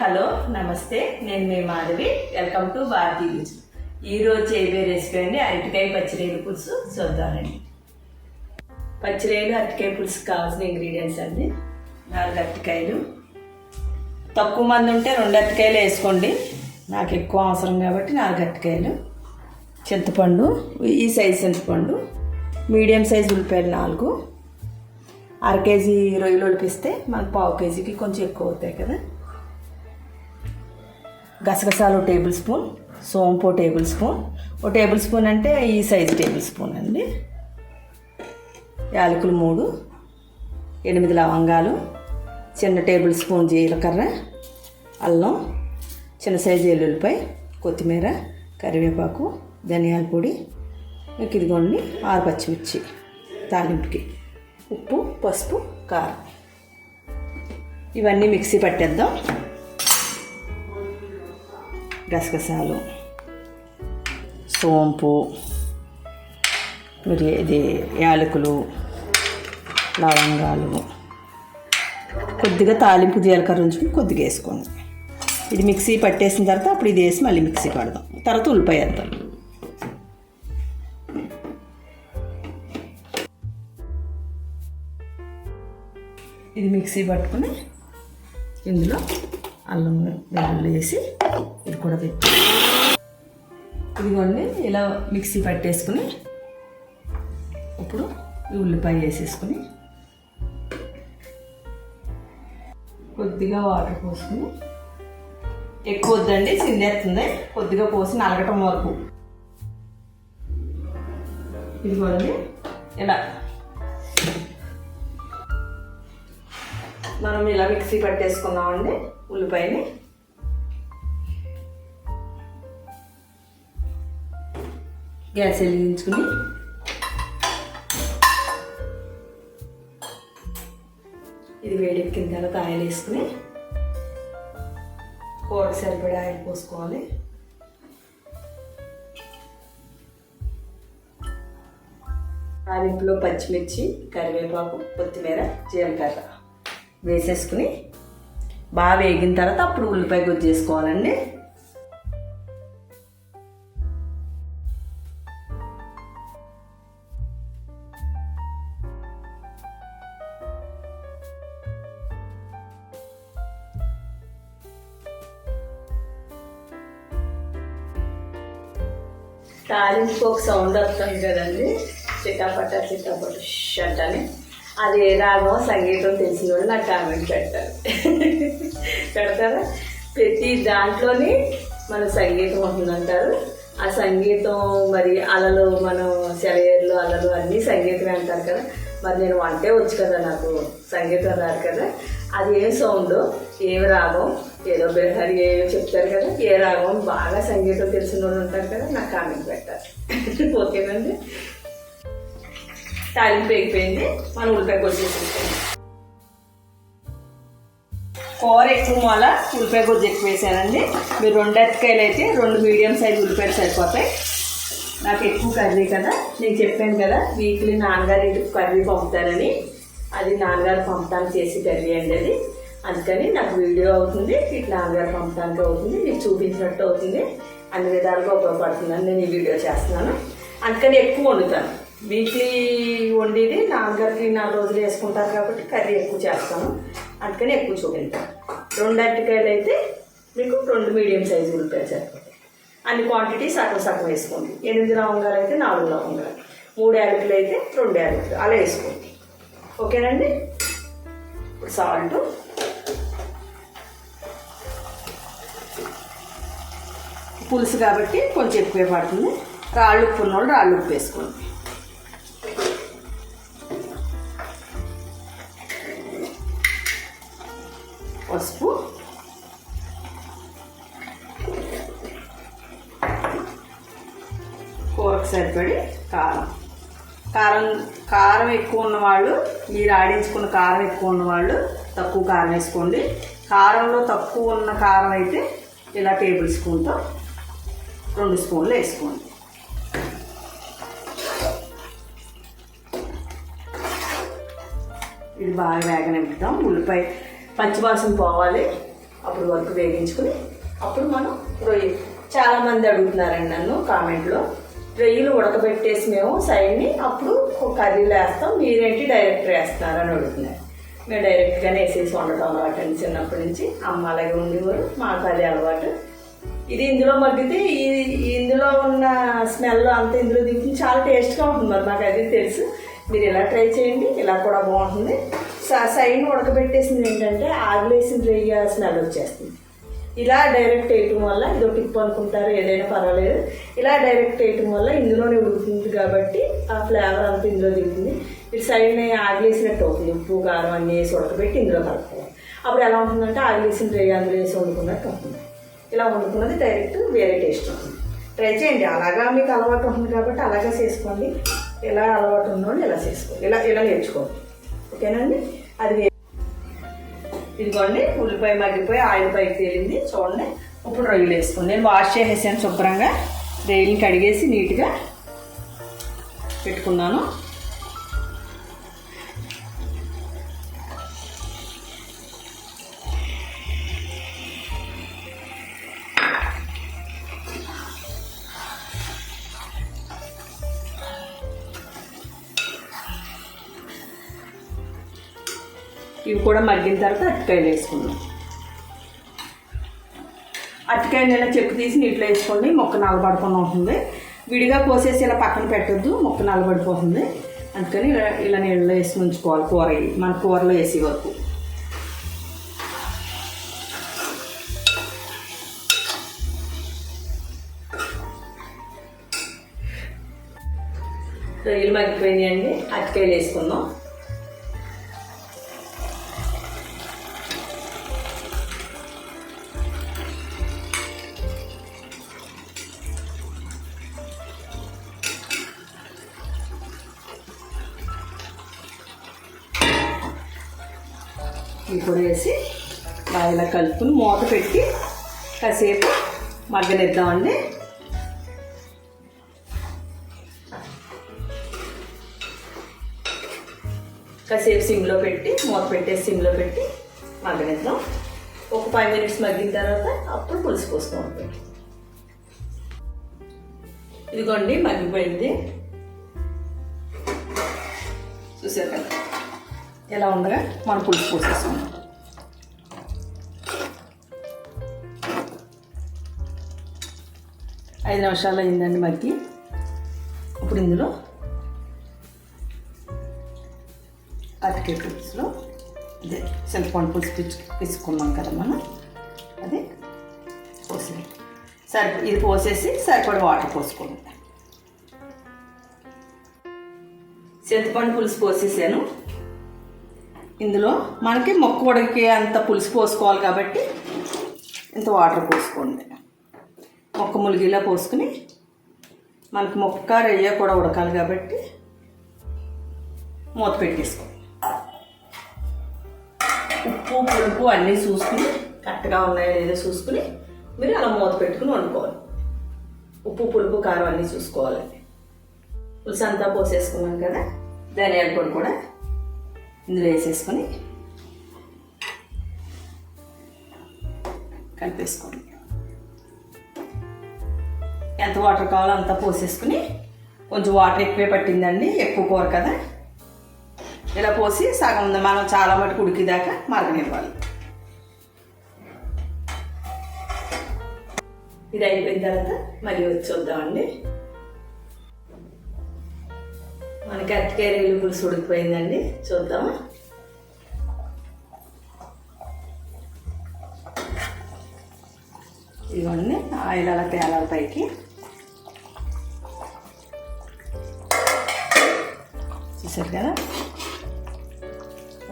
Hello నమస్తే. నేను మీ మాధవి. వెల్కమ్ టు భారతీ రుచి ఈరోజు చేయబోయే రెసిపీ అండి? అరటికాయ పచ్చిరేలు పులుసు. చూద్దామండి పచ్చిరేలు అరటికాయ పులుసు కావాల్సిన ఇంగ్రీడియంట్స్ అండి. నాలుగు అరటికాయలు. తక్కువ మంది ఉంటే రెండు అరటికాయలు వేసుకోండి. నాకు ఎక్కువ అవసరం కాబట్టి నాలుగు అరటికాయలు. చింతపండు ఈ సైజు చింతపండు. మీడియం సైజు ఉల్లిపాయలు నాలుగు. అర కేజీ రొయ్యలు ఉడిపిస్తే మనకు పావు కేజీకి కొంచెం ఎక్కువ అవుతాయి కదా. గసగసాలు టేబుల్ స్పూన్ సోంపు టేబుల్ స్పూన్. ఓ టేబుల్ స్పూన్ అంటే ఈ సైజు టేబుల్ స్పూన్ అండి. యాలకులు మూడు ఎనిమిది లవంగాలు చిన్న టేబుల్ స్పూన్ జీలకర్ర అల్లం చిన్న సైజు ఎల్లుల్లిపాయ కొత్తిమీర కరివేపాకు ధనియాల పొడి. ఇంక ఇదిగోండి ఆరు పచ్చిమిర్చి తాలింపుకి. ఉప్పు పసుపు కారం. ఇవన్నీ మిక్సీ పట్టేద్దాం. గసగసాలు సోంపు ఇది యాలకులు లవంగాలు. కొద్దిగా తాలింపు జీలకర్ర ఉంచుకుని కొద్దిగా వేసుకోండి. ఇది మిక్సీ పట్టేసిన తర్వాత అప్పుడు ఇది వేసి మళ్ళీ మిక్సీ పడదాం. తర్వాత ఉల్లిపాయ వేద్దాం. ఇది మిక్సీ పట్టుకుని ఇందులో అల్లం వెల్లుల్లి వేసి ఇది కూడా పెట్టి ఇదిగోండి ఇలా మిక్సీ పట్టేసుకుని ఇప్పుడు ఉల్లిపాయ వేసేసుకుని కొద్దిగా వాటర్ పోసుకుని ఎక్కువ వద్దండి చిందేస్తుంది. కొద్దిగా పోసి నలగటం వరకు. ఇదిగోండి ఇలా మనం ఇలా మిక్సీ పట్టేసుకున్నామండి ఉల్లిపాయని. గ్యాస్ వెలిగించుకుని ఇది వేడెక్కిన తర్వాత ఆయిల్ వేసుకుని కూర సరిపడే ఆయిల్ పోసుకోవాలి. తాలింపులో పచ్చిమిర్చి కరివేపాకు కొత్తిమీర జీలకర్ర వేసేసుకుని బాగా వేగిన తర్వాత అప్పుడు ఉల్లిపాయ గుజ్జు చేసుకోవాలండి తాలింపుకి ఒక సౌండ్ వస్తుంది కదండి. చిటాపట చిటాపట షట్ అని అది ఏ రాగం సంగీతం తెలిసిన వాళ్ళు నాకు కామెంట్ పెడతారు. పెడతారా? ప్రతి దాంట్లోని మన సంగీతం ఉంటుందంటారు. ఆ సంగీతం మరి అలలు మనం సెలయేర్లు అలలు అన్నీ సంగీతమే అంటారు కదా. మరి నేను వంటే వచ్చు కదా నాకు. సంగీతం రాదు కదా. అది ఏం సౌండ్ ఏమి రాగం ఏదో బెహరి ఏదో చెప్తారు కదా ఏ రాగం బాగా సంగీతం తెలిసిన వాళ్ళు ఉంటారు కదా నాకు కామెంట్ పెట్టారు ఓకేనండి తాలింపు ఎగిపోయింది మన ఉల్లిపాయ కొద్దిగా కూర ఎక్కువ మూల ఉల్లిపాయ కొద్ది ఎక్కువ వేసానండి. మీరు రెండు అరటికాయలు అయితే రెండు మీడియం సైజ్ ఉల్లిపాయలు సరిపోతాయి. నాకు ఎక్కువ కర్రీ కదా నేను చెప్పాను కదా వీక్లీ నాన్నగారు ఇంటికి కర్రీ పంపుతారని అది నాన్నగారు పంపడానికి చేసి కర్రీ అండి అది. అందుకని నాకు వీడియో అవుతుంది ఇట్లా నాన్నగారు పంపడానికి అవుతుంది నీకు చూపించినట్టు అవుతుంది. అన్ని విధాలుగా ఉపయోగపడుతుందని నేను ఈ వీడియో చేస్తున్నాను. అందుకని ఎక్కువ వండుతాను. వీక్లీ వండేది నాన్నగారికి నాలుగు రోజులు వేసుకుంటారు కాబట్టి కర్రీ ఎక్కువ చేస్తాను. అందుకని ఎక్కువ చూపించాను. రెండు అరటికాయలు అయితే మీకు రెండు మీడియం సైజు ఉల్లిపాయలు సరిపోతాయి. అన్ని క్వాంటిటీ సగం సగం వేసుకోండి. ఎనిమిది లవంగాలు అయితే నాలుగు లవంగాలు. మూడు యాలకులు అయితే రెండు యాలకులు. అలా వేసుకోండి. ఓకేనండి? ఇప్పుడు సాల్ట్. పులుసు కాబట్టి కొంచెం ఎక్కువే పడుతుంది. రాళ్ళు ఉప్పు ఉన్నోళ్ళు రాళ్ళు ఉప్పు వేసుకోండి పసుపు కూరకు సరిపడి కారం. కారం కారం ఎక్కువ ఉన్నవాళ్ళు మీరు ఆడించుకున్న కారం ఎక్కువ ఉన్నవాళ్ళు తక్కువ కారం వేసుకోండి. కారంలో తక్కువ ఉన్న కారం అయితే ఇలా టేబుల్ స్పూన్తో రెండు స్పూన్లు వేసుకోండి ఇది బాగా వేగనిద్దాం ఉల్లిపాయ పచ్చివాసన పోవాలి. అప్పుడు వరకు వేగించుకుని అప్పుడు మనం రొయ్యి. చాలామంది అడుగుతున్నారండి నన్ను కామెంట్లో. రొయ్యలు ఉడకబెట్టేసి మేము సైడ్ని అప్పుడు ఒక కర్రీలో వేస్తాం. మీరేంటి డైరెక్ట్ వేస్తున్నారు అని అడుగుతున్నారు. మేము డైరెక్ట్గానే వేసేసి వండటం అలవాటు అండి చిన్నప్పటి నుంచి. అమ్మ అలాగే ఉండేవారు. మాకు అది అలవాటు. ఇది ఇందులో మగ్గితే ఈ ఇందులో ఉన్న స్మెల్ అంతా ఇందులో దిగుతుంది చాలా టేస్ట్గా ఉంటుంది మరి. నాకు అది తెలుసు. మీరు ఇలా ట్రై చేయండి. ఇలా కూడా బాగుంటుంది. స- సైడ్ ఉడకబెట్టేసింది ఏంటంటే ఆగిలేసిన రొయ్య స్మెల్ వచ్చేస్తుంది. ఇలా డైరెక్ట్ వేయటం వల్ల ఇదో టిప్ అనుకుంటారు ఏదైనా పర్వాలేదు. ఇలా డైరెక్ట్ వేయటం వల్ల ఇందులోనే ఉడుకుతుంది కాబట్టి ఆ ఫ్లేవర్ అంతా ఇందులో దిగుతుంది. ఇటు సైడ్ ఆగిలేసినట్టు అవుతుంది. ఉప్పు కారం అన్నీ వేసి ఉడకబెట్టి ఇందులో కలుపుకోవాలి. అప్పుడు ఎలా ఉంటుందంటే ఆగిలేసిన రొయ్య అందులో వేసి వండుకున్నట్టు ఉంటుంది. ఇలా వండుకున్నది డైరెక్ట్ వేరే టేస్ట్ ఉంటుంది. ట్రై చేయండి. అలాగా మీకు అలవాటు ఉంటుంది కాబట్టి అలాగే చేసుకోండి. ఎలా అలవాటు ఉన్నోళ్ళు ఇలా చేసుకోండి ఇలా ఇలా నేర్చుకోండి. ఓకేనండి? అది ఇదిగోండి ఉల్లిపాయ మగ్గిపోయి ఆయిల్ పైకి తేలింది. చూడండి. ఇప్పుడు రొయ్యలు వేసుకోండి. నేను వాష్ చేసేసాను శుభ్రంగా. రొయ్యలు కడిగేసి నీట్గా పెట్టుకున్నాను. ఇవి కూడా మగ్గిన తర్వాత అరటికాయలు వేసుకుందాం. అరటికాయ ఇలా చెక్కు తీసి నీటిలో వేసుకోండి. మొక్క నలబడకుండా ఉంటుంది. విడిగా కోసేసి ఇలా పక్కన పెట్టొద్దు. మొక్క నలబడిపోతుంది అందుకని ఇలా ఇలా నీళ్ళలో వేసి ఉంచుకోవాలి కూర మన కూరలో వేసే వరకు. రొయ్యలు మగ్గిపోయినాయండి. అరటికాయలు వేసుకుందాం. ఇవి కూడా వేసి బాగా ఇలా కలుపుకుని మూత పెట్టి కాసేపు మగ్గనిద్దామండి. కాసేపు సిమ్లో పెట్టి మూత పెట్టేసి సిమ్లో పెట్టి మగ్గనిద్దాం. ఒక ఫైవ్ మినిట్స్ మగ్గిన తర్వాత అప్పుడు పులుసు పోసుకోండి ఇదిగోండి మగ్గిపోయింది. చూసారు కదా? ఎలా ఉండగా మనం పులుసు పోసేస్తాం. ఐదు నిమిషాలు అయిందండి మగ్గి. ఇప్పుడు ఇందులో అరటికాయ పులుసులో అదే సెల్ఫోన్ పులుసు పిచ్చు పిసుకున్నాం కదా మనం. అది పోసి సరి ఇది పోసేసి సరిపడ వాటర్ పోసుకోండి చింతపండు పులుసు పోసేసాను. ఇందులో మనకి మొక్క ఉడకి అంత పులుసు పోసుకోవాలి కాబట్టి ఇంత వాటర్ పోసుకోండి. మొక్క ములిగిలా పోసుకుని మనకి మొక్క రొయ్య కూడా ఉడకాలి కాబట్టి మూత పెట్టేసుకోండి. ఉప్పు పులుపు అన్నీ చూసుకుని కరెక్ట్గా ఉన్నాయో లేదో చూసుకుని మీరు అలా మూత పెట్టుకుని వండుకోవాలి. ఉప్పు పులుపు కారం అన్నీ చూసుకోవాలండి. పులుసు అంతా పోసేసుకున్నాం కదా ధనియాల పొడి కూడా ఇందులో వేసేసుకొని కలిపేసుకోండి. ఎంత వాటర్ కావాలో అంత పోసేసుకుని కొంచెం వాటర్ ఎక్కువే పట్టిందండి ఎక్కువ కూర కదా. ఇలా పోసి సగం మనం చాలా మటుకు ఉడికిదాకా మరగనివ్వాలి. ఇది అయిపోయిన తర్వాత మళ్ళీ వచ్చి చూద్దామండి. మనకి అరటికాయ రేలు పులుసు ఉడికిపోయిందండి. చూద్దామా? ఇవన్నీ ఆయిల్ అలా తేలాలి పైకి. చూసారు కదా?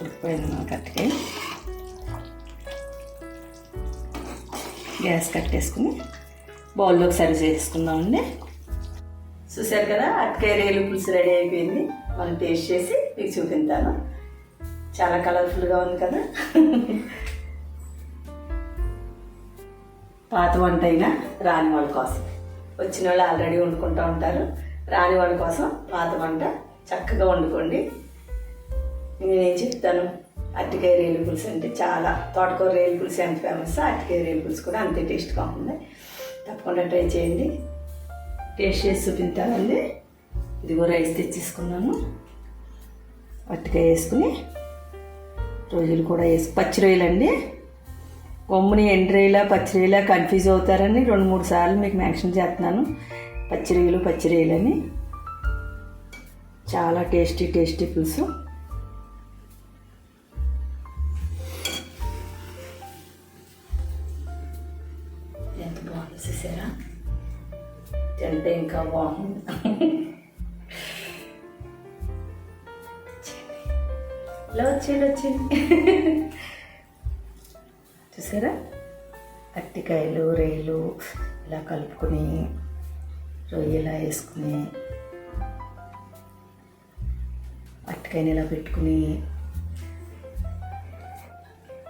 ఉడికిపోయింది మనకి అరటికాయ గ్యాస్ కట్టేసుకుని బౌల్లోకి సర్వ్ చేసుకుందామండి. చూసారు కదా? అరటికాయ రేలు పులుసు రెడీ అయిపోయింది. మనం టేస్ట్ చేసి మీకు చూపిస్తాను చాలా కలర్ఫుల్గా ఉంది కదా? పాత వంట అయినా రాని వాళ్ళ కోసం. వచ్చిన వాళ్ళు ఆల్రెడీ వండుకుంటూ ఉంటారు. రాని వాళ్ళ కోసం పాత వంట చక్కగా వండుకోండి. నేనేం చెప్తాను? అరటికాయ రేలు పులుసు అంటే చాలా తోటకూర రేలు పులుసు ఎంత ఫేమస్ అరటికాయ రేలు పులుసు కూడా అంతే టేస్ట్గా ఉంటుంది. తప్పకుండా ట్రై చేయండి. టేస్ట్ చేసి చూపించాలండి. ఇదిగో రైస్ తెచ్చేసుకున్నాను. అరటికాయ వేసుకుని రోజులు కూడా వేసి పచ్చి రొయ్యలు అండి కొమ్ముని ఎండు రొయ్యలా పచ్చి రొయ్యలా కన్ఫ్యూజ్ అవుతారని రెండు మూడు సార్లు మీకు మెన్షన్ చేస్తున్నాను. పచ్చి రొయ్యలు పచ్చి రొయ్యలని. చాలా టేస్టీ టేస్టీ పులుసు. తింటే ఇంకా బాగుంది. ఇలా వచ్చేయండి వచ్చింది చూసారా? అట్టికాయలు రొయ్యలు ఇలా కలుపుకొని రొయ్యలా వేసుకుని అట్టికాయని ఇలా పెట్టుకుని.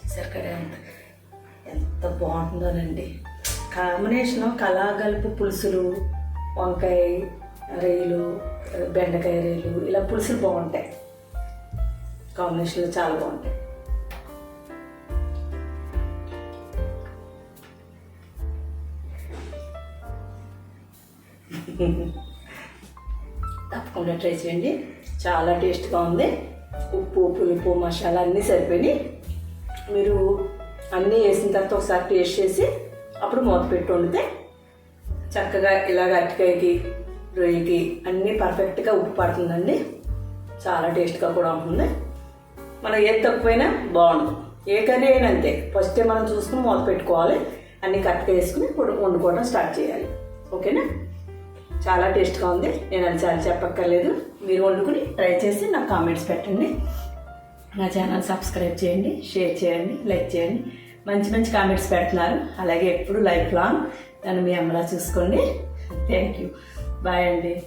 చూసారు కదా ఎంత ఎంత బాగుంటుందోనండి కాంబినేషన్ కలాగలుపు పులుసులు వంకాయ రేలు బెండకాయ రేలు ఇలా పులుసులు బాగుంటాయి. కాంబినేషన్లో చాలా బాగుంటాయి. తప్పకుండా ట్రై చేయండి. చాలా టేస్ట్గా ఉంది. ఉప్పు పులుపు మసాలా అన్నీ సరిపోయి మీరు అన్నీ వేసిన తర్వాత ఒకసారి టేస్ట్ చేసి అప్పుడు మూత పెట్టి వండితే చక్కగా ఇలాగ అరటికాయకి రొయ్యకి అన్నీ పర్ఫెక్ట్గా ఉప్పు పడుతుందండి. చాలా టేస్ట్గా కూడా ఉంటుంది. మనం ఏది తక్కువైనా బాగుంటుంది. ఏ కర్రీ అయినా అంతే. ఫస్ట్ మనం చూసుకుని మూత పెట్టుకోవాలి. అన్నీ కరెక్ట్గా వేసుకుని వండుకోవడం స్టార్ట్ చేయాలి. ఓకేనా? చాలా టేస్ట్గా ఉంది. నేను అది చాలా చెప్పక్కర్లేదు. మీరు వండుకుని ట్రై చేసి నాకు కామెంట్స్ పెట్టండి. నా ఛానల్ సబ్స్క్రైబ్ చేయండి షేర్ చేయండి లైక్ చేయండి. మంచి మంచి కామెంట్స్ పెడుతున్నారు. అలాగే ఎప్పుడు లైఫ్ లాంగ్ నన్ను మీ అమ్మలా చూసుకోండి. థ్యాంక్ యూ బాయ్ అండి.